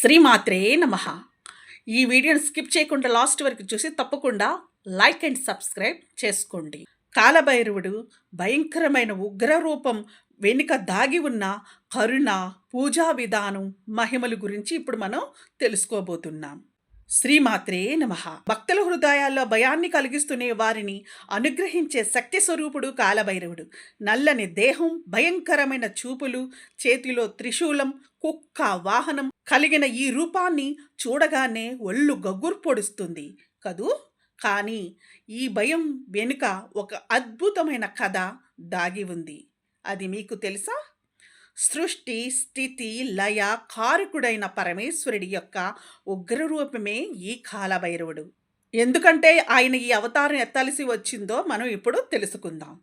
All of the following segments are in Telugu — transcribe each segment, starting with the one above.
శ్రీమాత్రే నమ. ఈ వీడియోని స్కిప్ చేయకుండా లాస్ట్ వరకు చూసి తప్పకుండా లైక్ అండ్ సబ్స్క్రైబ్ చేసుకోండి. కాలభైరవుడు భయంకరమైన ఉగ్ర రూపం వెనుక దాగి ఉన్న కరుణ పూజా విధానం మహిమల గురించి ఇప్పుడు మనం తెలుసుకోబోతున్నాం. శ్రీమాత్రే నమ. భక్తుల హృదయాల్లో భయాన్ని కలిగిస్తూనే వారిని అనుగ్రహించే శక్తి స్వరూపుడు కాలభైరవుడు. నల్లని దేహం భయంకరమైన చూపులు చేతిలో త్రిశూలం కుక్క వాహనం కలిగిన ఈ రూపాన్ని చూడగానే ఒళ్ళు గగ్గురు పొడుస్తుంది. కదూ? కానీ ఈ భయం వెనుక ఒక అద్భుతమైన కథ దాగి ఉంది. అది మీకు తెలుసా? సృష్టి స్థితి లయ కారకుడైన పరమేశ్వరుడి యొక్క ఉగ్రరూపమే ఈ కాలభైరవుడు. ఎందుకంటే ఆయన ఈ అవతారం ఎత్తాల్సి వచ్చిందో మనం ఇప్పుడు తెలుసుకుందాం.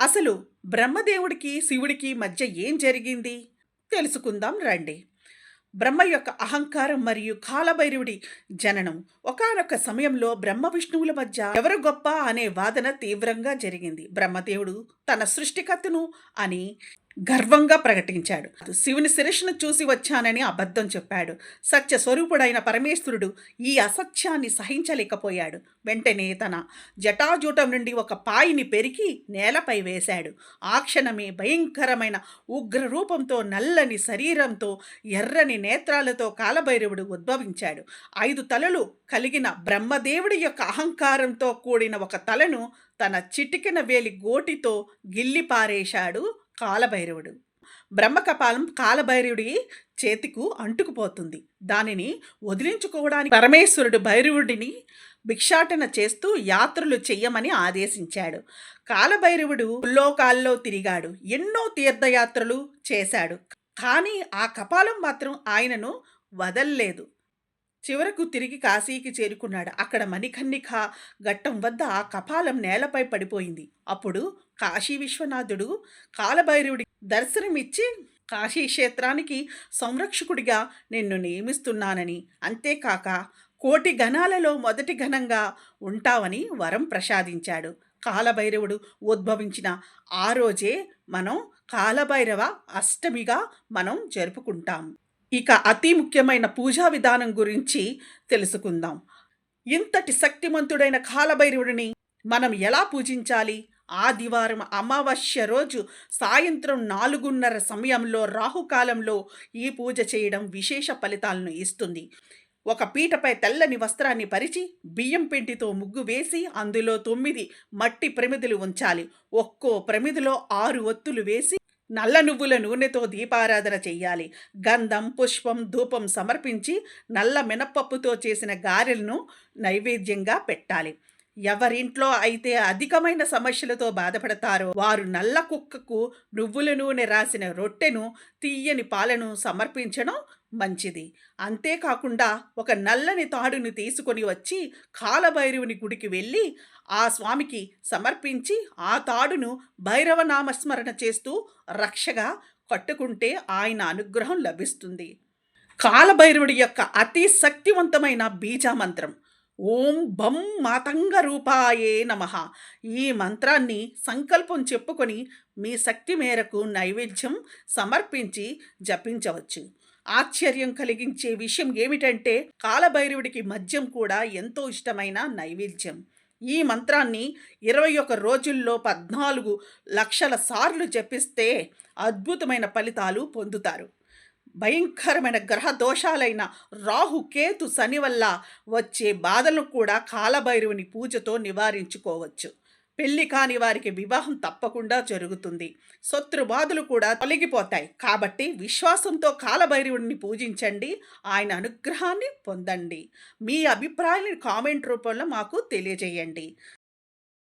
అసలు బ్రహ్మదేవుడికి శివుడికి మధ్య ఏం జరిగింది? తెలుసుకుందాం రండి. బ్రహ్మ యొక్క అహంకారం మరియు కాలభైరవుడి జననం. ఒకనొక సమయంలో బ్రహ్మ విష్ణువుల మధ్య ఎవరు గొప్ప అనే వాదన తీవ్రంగా జరిగింది. బ్రహ్మదేవుడు తన సృష్టికర్తను అని గర్వంగా ప్రకటించాడు. శివుని శిరస్సును చూసి వచ్చానని అబద్ధం చెప్పాడు. సత్య స్వరూపుడైన పరమేశ్వరుడు ఈ అసత్యాన్ని సహించలేకపోయాడు. వెంటనే తన జటాజూటం నుండి ఒక పాయిని పెరికి నేలపై వేశాడు. ఆ క్షణమే భయంకరమైన ఉగ్ర రూపంతో నల్లని శరీరంతో ఎర్రని నేత్రాలతో కాలభైరవుడు ఉద్భవించాడు. ఐదు తలలు కలిగిన బ్రహ్మదేవుడి యొక్క అహంకారంతో కూడిన ఒక తలను తన చిటికిన వేలి గోటితో గిల్లి పారేశాడు కాలభైరవుడు. బ్రహ్మకపాలం కాలభైరవుడి చేతికు అంటుకుపోతుంది. దానిని వదిలించుకోవడానికి పరమేశ్వరుడు భైరవుడిని భిక్షాటన చేస్తూ యాత్రలు చెయ్యమని ఆదేశించాడు. కాలభైరవుడు లోకాల్లో తిరిగాడు. ఎన్నో తీర్థయాత్రలు చేశాడు. కానీ ఆ కపాలం మాత్రం ఆయనను వదల్లేదు. చివరకు తిరిగి కాశీకి చేరుకున్నాడు. అక్కడ మణికన్నిక ఘట్టం వద్ద ఆ కపాలం నేలపై పడిపోయింది. అప్పుడు కాశీ విశ్వనాథుడు కాలభైరవుడి దర్శనమిచ్చి కాశీ క్షేత్రానికి సంరక్షకుడిగా నిన్ను నియమిస్తున్నానని అంతేకాక కోటి గణాలలో మొదటి ఘనంగా ఉంటావని వరం ప్రసాదించాడు. కాలభైరవుడు ఉద్భవించిన ఆ రోజే మనం కాలభైరవ అష్టమిగా మనం జరుపుకుంటాం. ఇక అతి ముఖ్యమైన పూజా విధానం గురించి తెలుసుకుందాం. ఇంతటి శక్తిమంతుడైన కాలభైరవుడిని మనం ఎలా పూజించాలి? ఆదివారం అమావాస్య రోజు సాయంత్రం నాలుగున్నర సమయంలో రాహుకాలంలో ఈ పూజ చేయడం విశేష ఫలితాలను ఇస్తుంది. ఒక పీటపై తెల్లని వస్త్రాన్ని పరిచి బియ్యం పిండితో ముగ్గు వేసి అందులో తొమ్మిది మట్టి ప్రమిదలు ఉంచాలి. ఒక్కో ప్రమిదిలో ఆరు ఒత్తులు వేసి నల్ల నువ్వుల నూనెతో దీపారాధన చెయ్యాలి. గంధం పుష్పం ధూపం సమర్పించి నల్ల మినపప్పుతో చేసిన గారెలను నైవేద్యంగా పెట్టాలి. ఎవరింట్లో అయితే అధికమైన సమస్యలతో బాధపడతారో వారు నల్ల కుక్కకు నువ్వుల నూనె రాసిన రొట్టెను తీయని పాలను సమర్పించడం మంచిది. అంతేకాకుండా ఒక నల్లని తాడుని తీసుకొని వచ్చి కాలభైరవుని గుడికి వెళ్ళి ఆ స్వామికి సమర్పించి ఆ తాడును భైరవ నామస్మరణ చేస్తూ రక్షగా కట్టుకుంటే ఆయన అనుగ్రహం లభిస్తుంది. కాలభైరవుడి యొక్క అతి శక్తివంతమైన బీజామంత్రం. ఓం బం మాతంగ రూపాయే నమ. ఈ మంత్రాన్ని సంకల్పం చెప్పుకొని మీ శక్తి మేరకు నైవేద్యం సమర్పించి జపించవచ్చు. ఆశ్చర్యం కలిగించే విషయం ఏమిటంటే కాలభైరవుడికి మద్యం కూడా ఎంతో ఇష్టమైన నైవేద్యం. ఈ మంత్రాన్ని ఇరవై ఒక రోజుల్లో పద్నాలుగు లక్షల సార్లు జపిస్తే అద్భుతమైన ఫలితాలు పొందుతారు. భయంకరమైన గ్రహ దోషాలైన రాహు కేతు శని వల్ల వచ్చే బాధలను కూడా కాలభైరవుని పూజతో నివారించుకోవచ్చు. పెళ్ళి కాని వారికి వివాహం తప్పకుండా జరుగుతుంది. శత్రు బాధలు కూడా తొలగిపోతాయి. కాబట్టి విశ్వాసంతో కాలభైరవుడిని పూజించండి. ఆయన అనుగ్రహాన్ని పొందండి. మీ అభిప్రాయాలను కామెంట్ రూపంలో మాకు తెలియజేయండి.